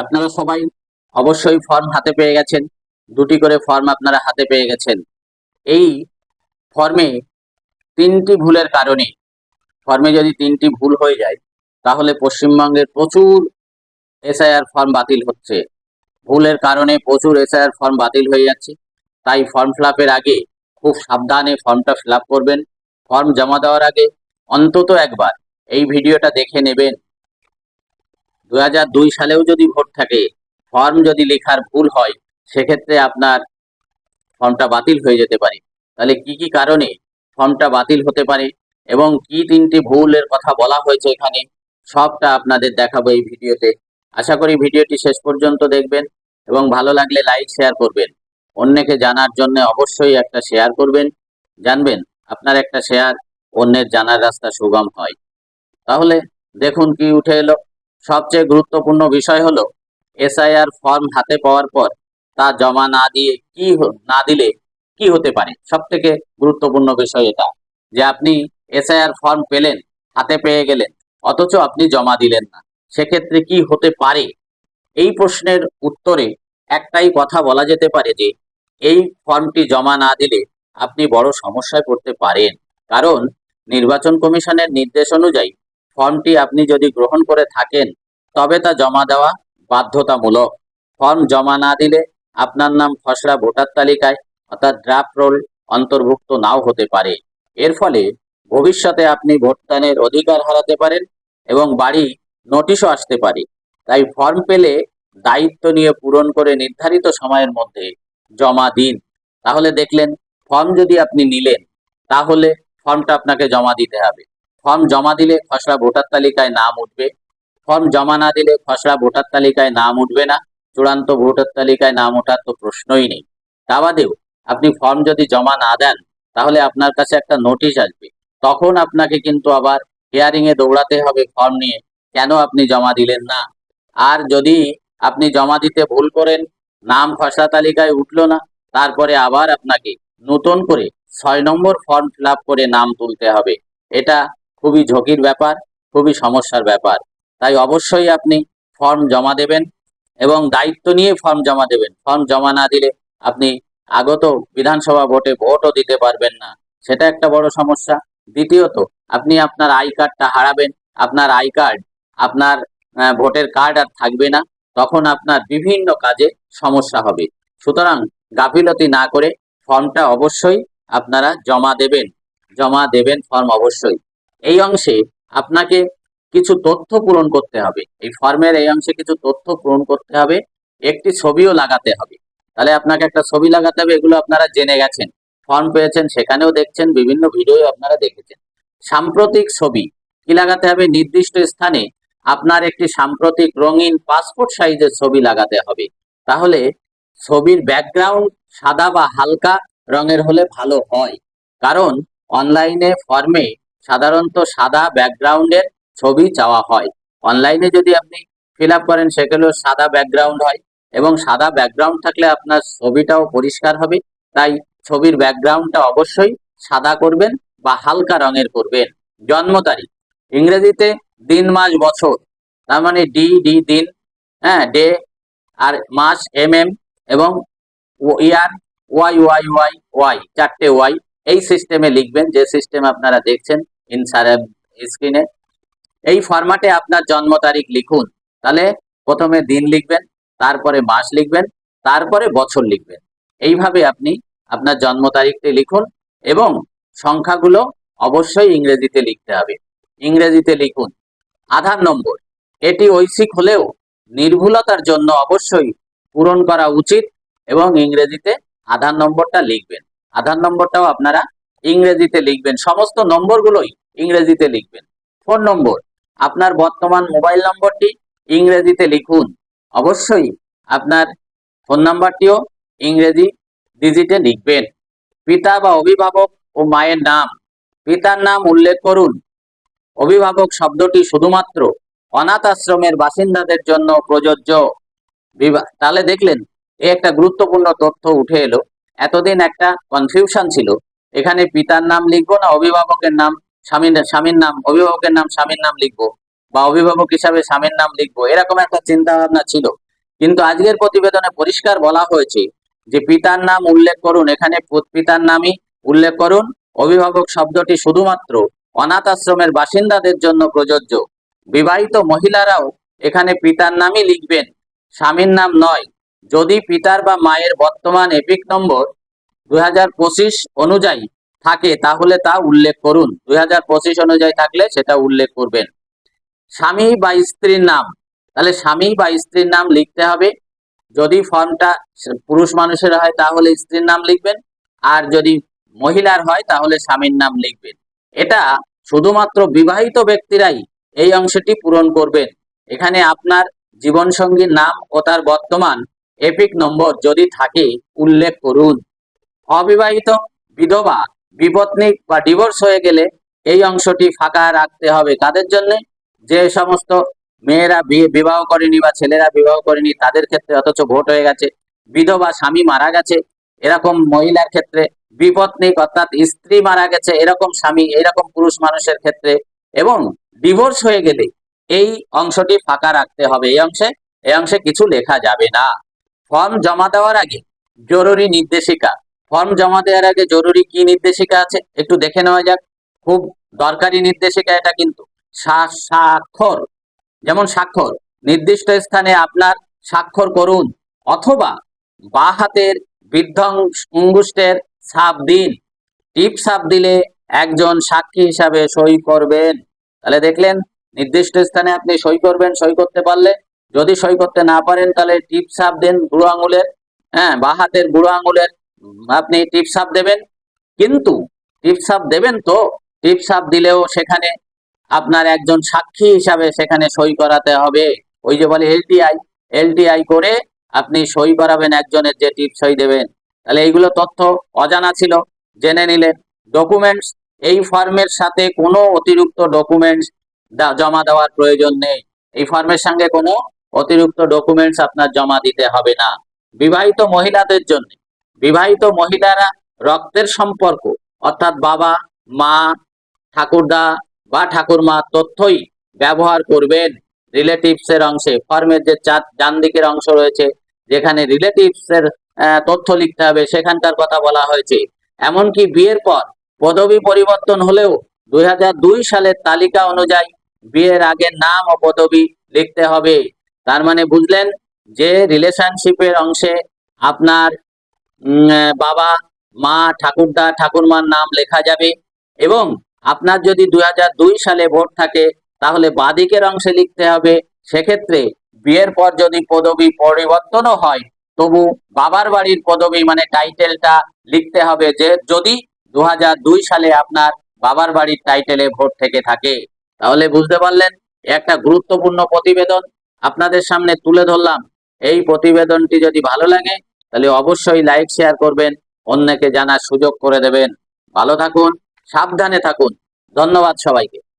আপনারা সবাই অবশ্যই ফর্ম হাতে পেয়ে গেছেন। দুটি করে ফর্ম আপনারা হাতে পেয়ে গেছেন। এই ফর্মে তিনটি ভুলের কারণে ফর্মে যদি তিনটি ভুল হয়ে যায়, তাহলে পশ্চিমবঙ্গের প্রচুর এসআইআর ফর্ম বাতিল হচ্ছে। ভুলের কারণে প্রচুর এসআইআর ফর্ম বাতিল হয়ে যাচ্ছে। তাই ফর্ম ফিল আগে খুব সাবধানে ফর্মটা ফিল করবেন। ফর্ম জমা দেওয়ার আগে অন্তত একবার এই ভিডিওটা দেখে নেবেন। দু হাজার দুই সালেও যদি ভোট থাকে ফর্ম যদি লেখার ভুল হয়, সেক্ষেত্রে আপনার ফর্মটা বাতিল হয়ে যেতে পারে। তাহলে কি কি কারণে ফর্মটা বাতিল হতে পারে এবং কি তিনটি ভুলের কথা বলা হয়েছে এখানে, সবটা আপনাদের দেখাবো এই ভিডিওতে। আশা করি ভিডিওটি শেষ পর্যন্ত দেখবেন এবং ভালো লাগলে লাইক, শেয়ার করবেন। অন্যকে জানার জন্য অবশ্যই একটা শেয়ার করবেন। জানবেন, আপনার একটা শেয়ার অন্যের জানার রাস্তা সুগম হয়। তাহলে দেখুন কি উঠে এলো। সবচেয়ে গুরুত্বপূর্ণ বিষয় হলো এসআইআর ফর্ম হাতে পাওয়ার পর তা জমা না দিয়ে কি না দিলে কি হতে পারে? সব থেকে গুরুত্বপূর্ণ বিষয় এটা যে আপনি এসআইআর ফর্ম পেলেন, হাতে পেয়ে গেলেন, অথচ আপনি জমা দিলেন না। সেক্ষেত্রে কি হতে পারে? এই প্রশ্নের উত্তরে একটাই কথা বলা যেতে পারে যে এই ফর্মটি জমা না দিলে আপনি বড় সমস্যায় পড়তে পারেন। কারণ নির্বাচন কমিশনের নির্দেশ অনুযায়ী ফর্মটি আপনি যদি গ্রহণ করে থাকেন, তবে তা জমা দেওয়া বাধ্যতামূলক। ফর্ম জমা না দিলে আপনার নাম খসড়া ভোটার তালিকায় অর্থাৎ ড্রাফট রোল অন্তর্ভুক্ত নাও হতে পারে। এর ফলে ভবিষ্যতে আপনি ভোটদানের অধিকার হারাতে পারেন এবং বাড়ি নোটিশও আসতে পারে। তাই ফর্ম পেলে দায়িত্ব নিয়ে পূরণ করে নির্ধারিত সময়ের মধ্যে জমা দিন। তাহলে দেখলেন, ফর্ম যদি আপনি নিলেন, তাহলে ফর্মটা আপনাকে জমা দিতে হবে। ফর্ম জমা দিলে খসড়া ভোটার তালিকায় নাম উঠবে। ফর্ম জমা না দিলে খসড়া ভোটার তালিকায় নাম উঠবে না। চূড়ান্ত ভোটার তালিকায় নাম ওঠার তো প্রশ্নই নেই। তা বাদেও আপনি ফর্ম যদি জমা না দেন, তাহলে আপনার কাছে একটা নোটিশ আসবে। তখন আপনাকে কিন্তু আবার হিয়ারিং এ দৌড়াতে হবে ফর্ম নিয়ে, কেন আপনি জমা দিলেন না? আর যদি আপনি জমা দিতে ভুল করেন, নাম খসড়া তালিকায় উঠল না, তারপরে আবার আপনাকে নতুন করে ছয় নম্বর ফর্ম ফিল করে নাম তুলতে হবে। এটা খুবই ঝুঁকির ব্যাপার, খুবই সমস্যার ব্যাপার। তাই অবশ্যই আপনি ফর্ম জমা দেবেন এবং দায়িত্ব নিয়ে ফর্ম জমা দেবেন। ফর্ম জমা না দিলে আপনি আগত বিধানসভা ভোটে ভোটও দিতে পারবেন না। সেটা একটা বড় সমস্যা। দ্বিতীয়ত, আপনি আপনার আই কার্ডটা হারাবেন। আপনার আই কার্ড, আপনার ভোটের কার্ড আর থাকবে না। তখন আপনার বিভিন্ন কাজে সমস্যা হবে। সুতরাং গাফিলতি না করে ফর্মটা অবশ্যই আপনারা জমা দেবেন। জমা দেবেন ফর্ম অবশ্যই। এই অংশে আপনাকে কিছু তথ্য পূরণ করতে হবে। এই ফর্মের এই অংশে কিছু তথ্য পূরণ করতে হবে, একটি ছবিও লাগাতে হবে। তাহলে আপনাকে একটা ছবি লাগাতে হবে, এগুলো আপনারা জেনে গেছেন, ফর্ম পেয়েছেন, সেখানেও দেখছেন, বিভিন্ন ভিডিও আপনারা দেখেছেন। সাম্প্রতিক ছবি কি লাগাতে হবে? নির্দিষ্ট স্থানে আপনার একটি সাম্প্রতিক রঙিন পাসপোর্ট সাইজের ছবি লাগাতে হবে। তাহলে ছবির ব্যাকগ্রাউন্ড সাদা বা হালকা রঙের হলে ভালো হয়। কারণ অনলাইনে ফর্মে সাধারণত সাদা ব্যাকগ্রাউন্ডের ছবি চাওয়া হয়। অনলাইনে যদি আপনি ফিল করেন সেগুলো সাদা ব্যাকগ্রাউন্ড হয় এবং সাদা ব্যাকগ্রাউন্ড থাকলে আপনার ছবিটাও পরিষ্কার হবে। তাই ছবির ব্যাকগ্রাউন্ডটা অবশ্যই সাদা করবেন বা হালকা রঙের করবেন। জন্ম তারিখ, ইংরেজিতে দিন, মাস, বছর। তার মানে ডি ডি, দিন হ্যাঁ ডে আর মাস, এম এম এবং year, Y Y Y Y, চারটে ওয়াই। এই সিস্টেমে লিখবেন, যে সিস্টেম আপনারা দেখছেন। ইনসার স্ক্রিনে এই ফরম্যাটে আপনার জন্ম তারিখ লিখুন। তাহলে প্রথমে দিন লিখবেন, তারপরে মাস লিখবেন, তারপরে বছর লিখবেন। এইভাবে আপনি আপনার জন্ম তারিখটি লিখুন এবং সংখ্যাগুলো অবশ্যই ইংরেজিতে লিখতে হবে। ইংরেজিতে লিখুন, আধার নম্বর। এটি ঐচ্ছিক হলেও নির্ভুলতার জন্য অবশ্যই পূরণ করা উচিত এবং ইংরেজিতে আধার নম্বরটা লিখবেন। আধার নম্বরটাও আপনারা ইংরেজিতে লিখবেন। সমস্ত নম্বরগুলোই ইংরেজিতে লিখবেন। ফোন নম্বর, আপনার বর্তমান মোবাইল নম্বরটি ইংরেজিতে লিখুন। অবশ্যই আপনার ফোন নাম্বারটিও ইংরেজি ডিজিটে লিখবেন। পিতা বা অভিভাবক ও মায়ের নাম। পিতার নাম উল্লেখ করুন। অভিভাবক শব্দটি শুধুমাত্র অনাথ আশ্রমের বাসিন্দাদের জন্য প্রযোজ্য। তাহলে দেখলেন, এ একটা গুরুত্বপূর্ণ তথ্য উঠে এলো। এতদিন একটা কনফিউশন ছিল। এখানে পিতার নাম লিখব না, অভিভাবকের নাম স্বামীর স্বামীর নাম, অভিভাবকের নাম, স্বামীর নাম লিখব বা অভিভাবক হিসাবে স্বামীর নাম লিখব, এরকম একটা চিন্তা ভাবনা ছিল। কিন্তু আজকের প্রতিবেদনে পরিষ্কার বলা হয়েছে যে পিতার নাম উল্লেখ করুন, এখানে পিতার নামই উল্লেখ করুন। অভিভাবক শব্দটি শুধুমাত্র অনাথ আশ্রমের বাসিন্দাদের জন্য প্রযোজ্য। বিবাহিত মহিলারাও এখানে পিতার নামই লিখবেন, স্বামীর নাম নয়। যদি পিতার বা মায়ের বর্তমান এপিক নম্বর দুই হাজার পঁচিশ অনুযায়ী থাকে, তাহলে তা উল্লেখ করুন। দুই হাজার পঁচিশ অনুযায়ী থাকলে সেটা উল্লেখ করবেন। স্বামী বা স্ত্রীর নাম। তাহলে স্বামী বা স্ত্রীর নাম লিখতে হবে। যদি ফর্মটা পুরুষ মানুষের হয়, তাহলে স্ত্রীর নাম লিখবেন। আর যদি মহিলার হয়, তাহলে স্বামীর নাম লিখবেন। এটা শুধুমাত্র বিবাহিত ব্যক্তিরাই এই অংশটি পূরণ করবেন। এখানে আপনার জীবনসঙ্গীর নাম ও তার বর্তমান এপিক নম্বর যদি থাকে, উল্লেখ করুন। অবিবাহিত বিধবা বিপত্নিক বা ডিভোর্স হয়ে গেলে এই অংশটি ফাঁকা রাখতে হবে। কাদের জন্য যে সমস্ত মেয়েরা বিবাহ করেনি বা ছেলেরা বিবাহ করেনি, তাদের ক্ষেত্রে অথচ ভোট হয়ে গেছে। বিধবা স্বামী মারা গেছে, এরকম মহিলার ক্ষেত্রে বিপত্নিক অর্থাৎ স্ত্রী মারা গেছে, এরকম স্বামী, এরকম পুরুষ মানুষের ক্ষেত্রে। এবং ডিভোর্স হয়ে গেলে এই অংশটি ফাঁকা রাখতে হবে। এই অংশে এই অংশে কিছু লেখা যাবে না। ফর্ম জমা দেওয়ার আগে জরুরি নির্দেশিকা। ফর্ম জমা দেওয়ার আগে জরুরি কি নির্দেশিকা আছে? একটু দেখে নেওয়া যাক। খুব দরকারি নির্দেশিকা এটা কিন্তু। স্বাক্ষর। যেমন স্বাক্ষর। নির্দিষ্ট স্থানে আপনার স্বাক্ষর করুন। অথবা বা হাতের বৃদ্ধ অঙ্গুষ্ঠের ছাপ দিন। টিপ ছাপ দিলে একজন সাক্ষী হিসাবে সই করবেন। তাহলে দেখলেন, নির্দিষ্ট স্থানে আপনি সই করবেন, সই করতে পারলে। যদি সই করতে না পারেন, তাহলে টিপ ছাপ দেন বুড়ো আঙুলের। হ্যাঁ বা হাতের বুড়ো আঙুলের আপনি টিপ ছাপ দেবেন। কিন্তু টিপ ছাপ দেবেন তো? টিপ ছাপ দিলেও সেখানে আপনার একজন সাক্ষী হিসাবে সেখানে সই করাতে হবে। ওই যে বলে এলটিআই এলটিআই করে আপনি সই করাবেন একজনের যে টিপ সই দেবেন। তাহলে এইগুলো তথ্য অজানা ছিল, জেনে নিলেন। ডকুমেন্টস এই ফর্মের সাথে কোনো অতিরিক্ত ডকুমেন্টস জমা দেওয়ার প্রয়োজন নেই। এই ফর্মের সঙ্গে কোনো অতিরিক্ত ডকুমেন্টস আপনার জমা দিতে হবে না। বিবাহিত মহিলাদের জন্য বিবাহিত মহিলারা রক্তের সম্পর্ক, অর্থাৎ বাবা, মা, ঠাকুরদা বা ঠাকুরমা তথ্যই ব্যবহার করবেন রিলেটিভস এর অংশে। ফর্মের যে চার, ডান দিকের অংশ রয়েছে, যেখানে রিলেটিভস এর তথ্য লিখতে হবে, সেখানকার কথা বলা হয়েছে। এমনকি বিয়ের পর পদবি পরিবর্তন হলেও দুই হাজার দুই সালের তালিকা অনুযায়ী বিয়ের আগে নাম ও পদবি লিখতে হবে। তার মানে বুঝলেন যে রিলেশনশিপের অংশে আপনার বাবা, মা, ঠাকুরদা, ঠাকুরমার নাম লেখা যাবে এবং আপনার যদি দু হাজার দুই সালে ভোট থাকে, তাহলে বাদিকের অংশে লিখতে হবে। সেক্ষেত্রে বিয়ের পর যদি পদবি পরিবর্তনও হয়, তবু বাবার বাড়ির পদবি মানে টাইটেলটা লিখতে হবে যে যদি দু হাজার দুই সালে আপনার বাবার বাড়ির টাইটেলে ভোট থেকে থাকে। তাহলে বুঝতে পারলেন, একটা গুরুত্বপূর্ণ প্রতিবেদন আপনাদের সামনে তুলে ধরলাম। এই প্রতিবেদনটি যদি ভালো লাগে তাহলে অবশ্যই লাইক শেয়ার করবেন, অন্যকে জানার সুযোগ করে দেবেন। ভালো থাকুন, সাবধানে থাকুন। ধন্যবাদ সবাইকে।